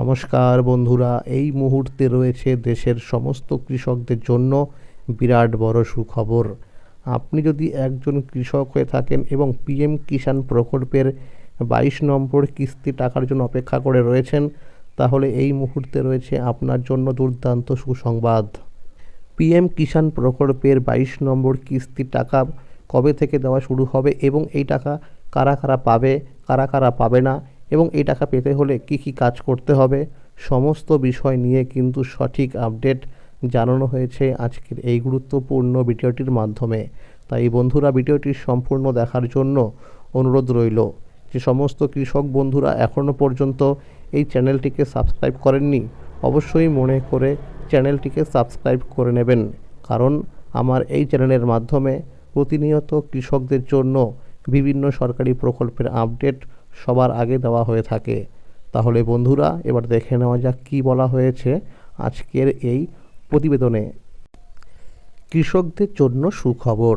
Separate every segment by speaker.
Speaker 1: নমস্কার বন্ধুরা, এই মুহূর্তে রয়েছে দেশের সমস্ত কৃষকদের জন্য বিরাট বড় সুখবর। আপনি যদি একজন কৃষক হয়ে থাকেন এবং পিএম কিষাণ প্রকল্পের বাইশ নম্বর কিস্তি টাকার জন্য অপেক্ষা করে রয়েছেন, তাহলে এই মুহূর্তে রয়েছে আপনার জন্য দুর্দান্ত সুসংবাদ। পিএম কিষাণ প্রকল্পের বাইশ নম্বর কিস্তি টাকা কবে থেকে দেওয়া শুরু হবে এবং এই টাকা কারা কারা পাবে, কারা কারা পাবে না এবং এই টাকা পেতে হলে কি কি কাজ করতে হবে, সমস্ত বিষয় নিয়ে কিন্তু সঠিক আপডেট জানানো হয়েছে আজকের এই গুরুত্বপূর্ণ ভিডিওটির মাধ্যমে। তাই বন্ধুরা, ভিডিওটি সম্পূর্ণ দেখার জন্য অনুরোধ রইল যে সমস্ত কৃষক বন্ধুরা এখনও পর্যন্ত এই চ্যানেলটিকে সাবস্ক্রাইব করেননি, অবশ্যই মনে করে চ্যানেলটিকে সাবস্ক্রাইব করে নেবেন। কারণ আমার এই চ্যানেলের মাধ্যমে প্রতিনিয়ত কৃষকদের জন্য বিভিন্ন সরকারি প্রকল্পের আপডেট সবার আগে দেওয়া হয়ে থাকে। তাহলে বন্ধুরা, এবার দেখে নেওয়া যাক কী বলা হয়েছে আজকের এই প্রতিবেদনে। কৃষকদের জন্য সুখবর,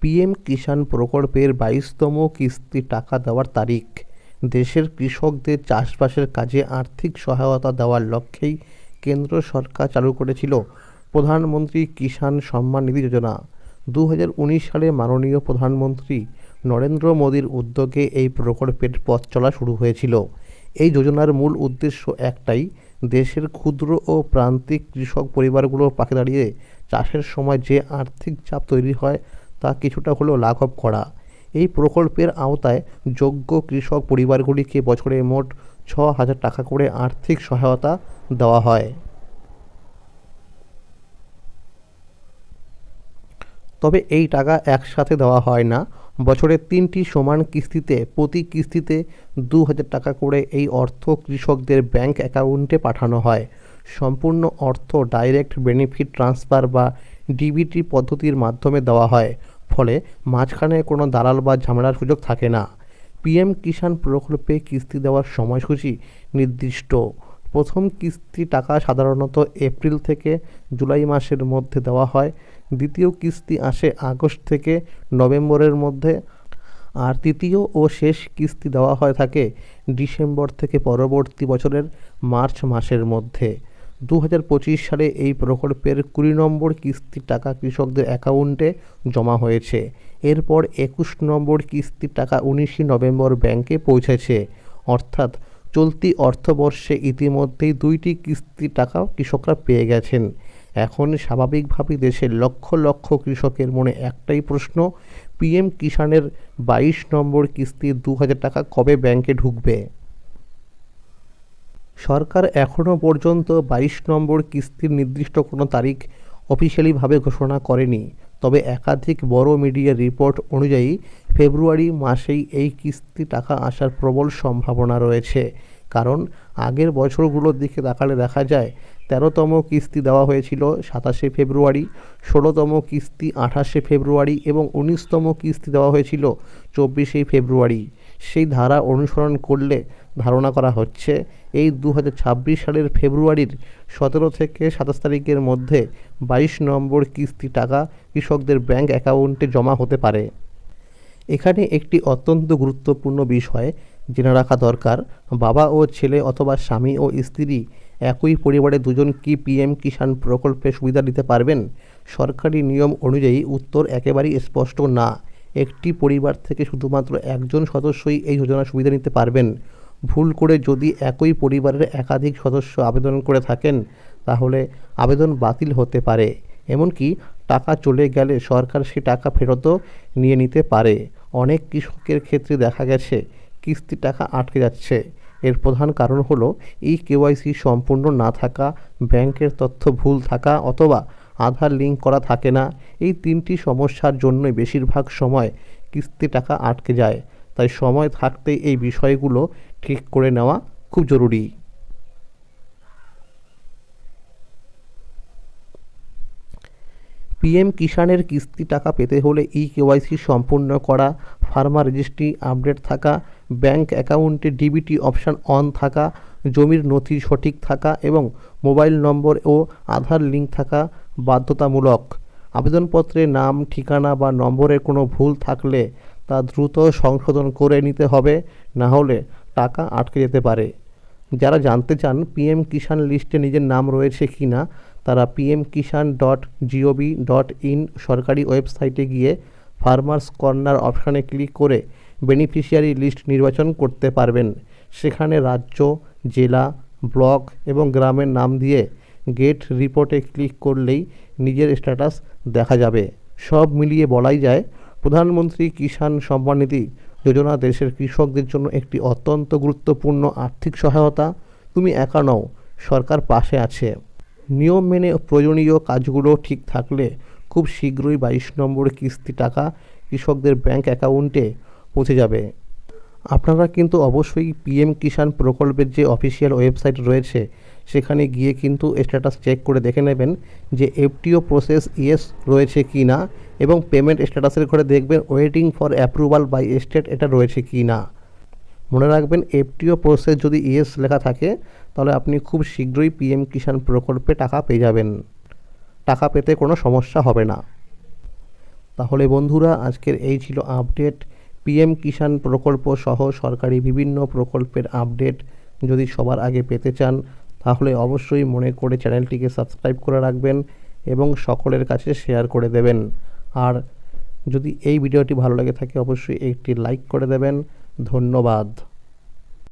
Speaker 1: পিএম কিষাণ প্রকল্পের বাইশতম কিস্তি টাকা দেওয়ার তারিখ। দেশের কৃষকদের চাষবাসের কাজে আর্থিক সহায়তা দেওয়ার লক্ষ্যেই কেন্দ্র সরকার চালু করেছিল প্রধানমন্ত্রী কিষাণ সম্মান নিধি যোজনা। দু হাজার উনিশ সালে মাননীয় প্রধানমন্ত্রী নরেন্দ্র মোদীর উদ্যোগে এই প্রকল্পের পথ চলা শুরু হয়েছিল। এই যোজনার মূল উদ্দেশ্য একটাই, দেশের ক্ষুদ্র ও প্রান্তিক কৃষক পরিবারগুলোর পাশে দাঁড়িয়ে চাষের সময় যে আর্থিক চাপ তৈরি হয় তা কিছুটা হলেও লাঘব করা। এই প্রকল্পের আওতায় যোগ্য কৃষক পরিবারগুলিকে বছরে মোট ছ হাজার টাকা করে আর্থিক সহায়তা দেওয়া হয়। তবে এই টাকা একসাথে দেওয়া হয় না। বছরের তিনটি সমান কিস্তিতে, প্রতি কিস্তিতে দু হাজার টাকা করে এই অর্থ কৃষকদের ব্যাংক অ্যাকাউন্টে পাঠানো হয়। সম্পূর্ণ অর্থ ডাইরেক্ট বেনিফিট ট্রান্সফার বা ডিবিটি পদ্ধতির মাধ্যমে দেওয়া হয়, ফলে মাঝখানে কোনো দালাল বা ঝামেলার সুযোগ থাকে না। পিএম কিষাণ প্রকল্পে কিস্তি দেওয়ার সময়সূচি নির্দিষ্ট। প্রথম কিস্তি টাকা সাধারণত এপ্রিল থেকে জুলাই মাসের মধ্যে দেওয়া হয়। দ্বিতীয় কিস্তি আসে আগস্ট থেকে নভেম্বরের মধ্যে আর তৃতীয় ও শেষ কিস্তি দেওয়া হয় থাকে ডিসেম্বর থেকে পরবর্তী বছরের মার্চ মাসের মধ্যে। দু হাজার পঁচিশ সালে এই প্রকল্পের কুড়ি নম্বর কিস্তির টাকা কৃষকদের অ্যাকাউন্টে জমা হয়েছে। এরপর একুশ নম্বর কিস্তির টাকা উনিশে নভেম্বর ব্যাংকে পৌঁছেছে। অর্থাৎ চলতি অর্থবর্ষে ইতিমধ্যেই দুইটি কিস্তি টাকা কৃষকরা পেয়ে গেছেন। এখন স্বাভাবিকভাবেই দেশের লক্ষ লক্ষ কৃষকের মনে একটাই প্রশ্ন, পিএম কিষাণের বাইশ নম্বর কিস্তি দু হাজার টাকা কবে ব্যাংকে ঢুকবে? সরকার এখনও পর্যন্ত বাইশ নম্বর কিস্তির নির্দিষ্ট কোনো তারিখ অফিসিয়ালিভাবে ঘোষণা করেনি। তবে একাধিক বড় মিডিয়ার রিপোর্ট অনুযায়ী ফেব্রুয়ারি মাসেই এই কিস্তি টাকা আসার প্রবল সম্ভাবনা রয়েছে। কারণ আগের বছরগুলোর দিকে তাকালে দেখা যায় তেরোতম কিস্তি দেওয়া হয়েছিল সাতাশে ফেব্রুয়ারি, ষোলোতম কিস্তি আঠাশে ফেব্রুয়ারি এবং উনিশতম কিস্তি দেওয়া হয়েছিল চব্বিশে ফেব্রুয়ারি। সেই ধারা অনুসরণ করলে ধারণা করা হচ্ছে এই দু হাজার ছাব্বিশ সালের ফেব্রুয়ারির সতেরো থেকে সাতাশ তারিখের মধ্যে বাইশ নম্বর কিস্তি টাকা কৃষকদের ব্যাংক অ্যাকাউন্টে জমা হতে পারে। এখানে একটি অত্যন্ত গুরুত্বপূর্ণ বিষয় জেনে রাখা দরকার, বাবা ও ছেলে অথবা স্বামী ও স্ত্রী একই পরিবারে দুজন কি পিএম কিষাণ প্রকল্পে সুবিধা নিতে পারবেন? সরকারি নিয়ম অনুযায়ী উত্তর একেবারেই স্পষ্ট না। একটি পরিবার থেকে শুধুমাত্র একজন সদস্যই এই যোজনার সুবিধা নিতে পারবেন। ভুল করে যদি একই পরিবারের একাধিক সদস্য আবেদন করে থাকেন, তাহলে আবেদন বাতিল হতে পারে। এমনকি টাকা চলে গেলে সরকার সে টাকা ফেরতও নিয়ে নিতে পারে। অনেক কৃষকের ক্ষেত্রে দেখা গেছে কিস্তি টাকা আটকে যাচ্ছে। এর প্রধান কারণ হলো ই কেওয়াইসি সম্পূর্ণ না থাকা, ব্যাংকের তথ্য ভুল থাকা অথবা আধার লিঙ্ক করা থাকে না। এই তিনটি সমস্যার জন্যই বেশিরভাগ সময় কিস্তি টাকা আটকে যায়। তাই সময় থাকতে এই বিষয়গুলো ঠিক করে নেওয়া খুব জরুরি। পিএম কিষাণের কিস্তি টাকা পেতে হলে ই কেওয়াইসি সম্পূর্ণ করা, ফার্মা রেজিস্ট্রি আপডেট থাকা ব্যাংক অ্যাকাউন্টে ডিবিটি অপশান অন থাকা, জমির নথি সঠিক থাকা এবং মোবাইল নম্বর ও আধার লিঙ্ক থাকা বাধ্যতামূলক। আবেদনপত্রে নাম, ঠিকানা বা নম্বরের কোনো ভুল থাকলে তা দ্রুত সংশোধন করে নিতে হবে, না হলে টাকা আটকে যেতে পারে। যারা জানতে চান পিএম কিষাণ লিস্টে নিজের নাম রয়েছে কি না, তারা PM Kisan dot GOV dot in সরকারি ওয়েবসাইটে গিয়ে ফার্মার্স কর্নার অপশানে ক্লিক করে বেনিফিশিয়ারি লিস্ট নির্বাচন করতে পারবেন। সেখানে রাজ্য, জেলা, ব্লক এবং গ্রামের নাম দিয়ে গেট রিপোর্টে ক্লিক করলেই নিজের স্ট্যাটাস দেখা যাবে। সব মিলিয়ে বলাই যায়, প্রধানমন্ত্রী কিষাণ সম্মান নিধি যোজনা দেশের কৃষকদের জন্য একটি অত্যন্ত গুরুত্বপূর্ণ আর্থিক সহায়তা। তুমি একা নও, সরকার পাশে আছে। নিয়ম মেনে প্রয়োজনীয় কাজগুলো ঠিক থাকলে খুব শীঘ্রই বাইশ নম্বর কিস্তি টাকা কৃষকদের ব্যাংক অ্যাকাউন্টে পৌঁছে যাবে। আপনারা কিন্তু অবশ্যই পিএম কিষাণ প্রকল্পের যে অফিসিয়াল ওয়েবসাইট রয়েছে, সেখানে গিয়ে কিন্তু স্ট্যাটাস চেক করে দেখে নেবেন যে এফটিও প্রসেস ইয়েস রয়েছে কি না এবং পেমেন্ট স্ট্যাটাসের ঘরে দেখবেন waiting for approval by state এটা রয়েছে কি না। মনে রাখবেন এফটিও প্রসেস যদি ইয়েস লেখা থাকে, তাহলে আপনি খুব শীঘ্রই পিএম কিষাণ প্রকল্পে টাকা পেয়ে যাবেন। টাকা পেতে কোনো সমস্যা হবে না। তাহলে বন্ধুরা, আজকের এই ছিল আপডেট পিএম কিষাণ প্রকল্প সহ সরকারি বিভিন্ন প্রকল্পের আপডেট যদি সবার আগে পেতে চান, তাহলে অবশ্যই মনে করে চ্যানেলটিকে সাবস্ক্রাইব করে রাখবেন এবং সকলের কাছে শেয়ার করে দেবেন। আর যদি এই ভিডিওটি ভালো লাগে থাকে, অবশ্যই একটি লাইক করে দেবেন। ধন্যবাদ।